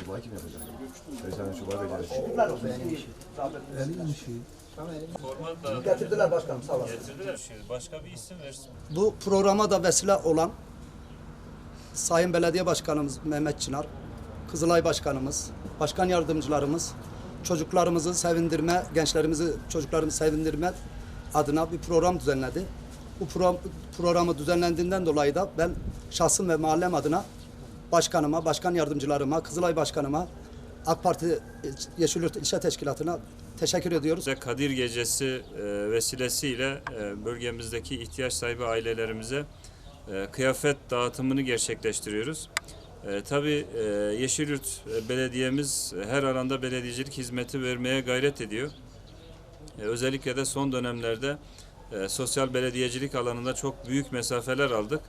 Çubuğa kim yapacak? Eczane çubuğa becerir. Şükürler olsun. Elin işi. Getirdiler başkanım sağ olasın. Getirdiler. Şimdi başka bir isim versin. Bu programa da vesile olan Sayın Belediye Başkanımız Mehmet Çınar, Kızılay Başkanımız, Başkan Yardımcılarımız, çocuklarımızı sevindirme, gençlerimizi, çocuklarımızı sevindirme adına bir program düzenledi. Bu program, programı düzenlendiğinden dolayı da ben şahsım ve mahallem adına başkanıma, başkan yardımcılarıma, Kızılay Başkanıma, AK Parti Yeşilyurt İlçe Teşkilatı'na teşekkür ediyoruz. Kadir Gecesi e, vesilesiyle e, bölgemizdeki ihtiyaç sahibi ailelerimize e, kıyafet dağıtımını gerçekleştiriyoruz. E, tabii e, Yeşilyurt e, Belediyemiz her alanda belediyecilik hizmeti vermeye gayret ediyor. E, özellikle de son dönemlerde e, sosyal belediyecilik alanında çok büyük mesafeler aldık.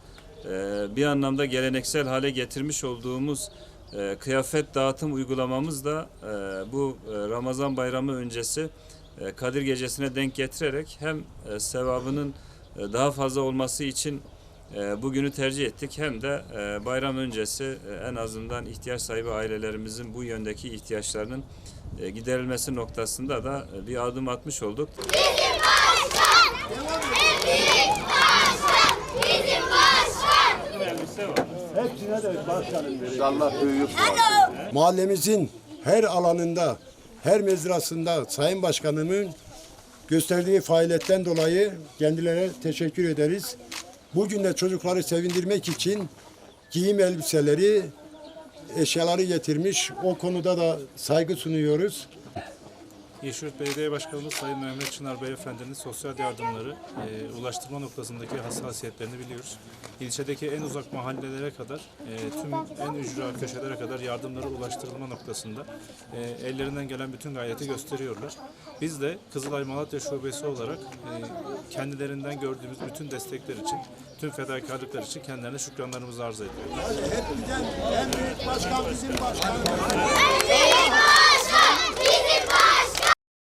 E, bir anlamda geleneksel hale getirmiş olduğumuz e, kıyafet dağıtım uygulamamız da e, bu e, Ramazan bayramı öncesi Kadir Gecesi'ne denk getirerek hem sevabının daha fazla olması için bugünü tercih ettik hem de bayram öncesi en azından ihtiyaç sahibi ailelerimizin bu yöndeki ihtiyaçlarının giderilmesi noktasında da bir adım atmış olduk. Mahallemizin her alanında, her mezrasında Sayın Başkanımın gösterdiği faaliyetten dolayı kendilerine teşekkür ederiz. Bugün de çocukları sevindirmek için giyim elbiseleri, eşyaları getirmiş. O konuda da saygı sunuyoruz. Yeşilyurt Belediye Başkanımız Sayın Mehmet Çınar Beyefendinin sosyal yardımları e, ulaştırma noktasındaki hassasiyetlerini biliyoruz. İlçedeki en uzak mahallelere kadar, e, tüm en ücra köşelere kadar yardımları ulaştırılma noktasında e, ellerinden gelen bütün gayreti gösteriyorlar. Biz de Kızılay Malatya Şubesi olarak e, kendilerinden gördüğümüz bütün destekler için, tüm fedakarlıklar için kendilerine şükranlarımızı arz ediyoruz. En büyük başkan bizim başkanımız.